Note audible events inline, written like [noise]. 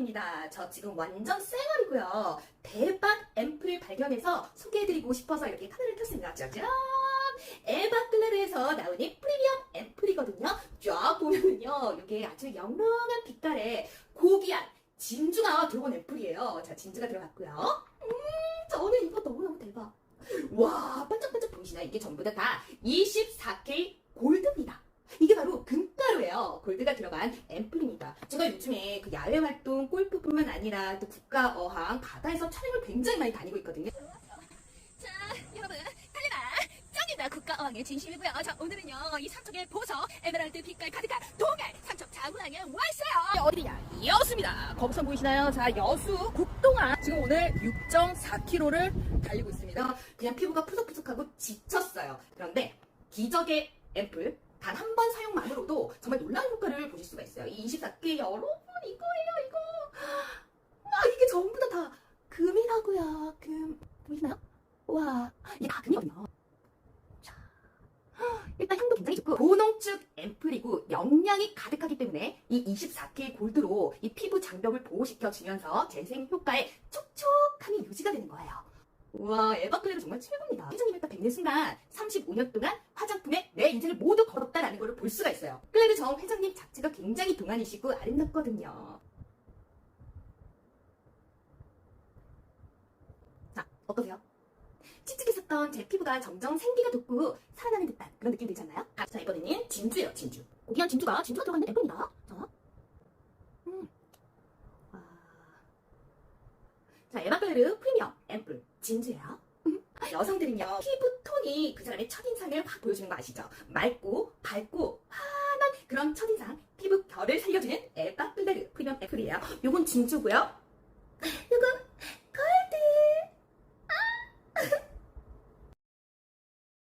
황은정입니다. 저 지금 완전 쌩얼이고요. 대박 앰플을 발견해서 소개해드리고 싶어서 이렇게 카메라를 켰습니다. 짜잔! 에바클레르에서 나오는 프리미엄 앰플이거든요. 쫙 보면은요, 이게 아주 영롱한 빛깔의 고귀한 진주가 들어간 앰플이에요. 자, 진주가 들어갔고요. 음, 저는 이거 너무너무 대박. 와, 반짝반짝 보이시나요? 이게 전부 다 다 24K 골드입니다. 이게 바로 금가루예요. 골드가 들어간 앰플입니다. 제가 요즘에 그 야외 활동, 골프뿐만 아니라 또 국가 어항, 바다에서 촬영을 굉장히 많이 다니고 있거든요. 자, 여러분, 달려라! 짱이다 국가어항의 진심이고요. 자, 오늘은요, 이 삼척의 보석, 에메랄드 빛깔 가득한 동해 삼척 자문항에 와 있어요! 어디냐? 여수입니다. 거북선 보이시나요? 자, 여수 국동항. 지금 오늘 6.4km를 달리고 있습니다. 그냥 피부가 푸석푸석하고 지쳤어요. 그런데 기적의 앰플 단 한 번 사용만으로도 정말 놀라운 효과를 보실 수가 있어요. 이 24K 여러분 이거예요, 이거. 아, 이게 전부 다, 다 금이라고요. 금. 보이시나요? 와, 이게 다 금이거든요. 자, 일단 향도 굉장히 좋고 고농축 앰플이고 영양이 가득하기 때문에 이 24K 골드로 이 피부 장벽을 보호시켜주면서 재생 효과에 촉촉함이 유지가 되는 거예요. 우와 에바클레르 정말 최고입니다. 회장님을 딱 뵙는 순간 35년 동안 화장품에 내 인생을 모두 걸었다라는 걸 볼 수가 있어요. 클레르 정 회장님 자체가 굉장히 동안이시고 아름답거든요. 자 어떠세요? 칙칙했었던 제 피부가 점점 생기가 돋고 살아나는 듯한 그런 느낌 들지 않나요? 아, 자, 이번에는 진주예요, 진주. 고귀한 진주가, 진주가 들어가는 앰플입니다. 자. 음. 와. 자, 에바클레르 프리미엄 앰플 진주예요. 음. [laughs] 여성들은요, 피부 톤이 그 사람의 첫인상을 확 보여주는 거 아시죠? 맑고, 밝고, 환한 그런 첫인상, 피부 결을 살려주는 에바클레르 프리미엄 앰플이에요. 요건 진주고요.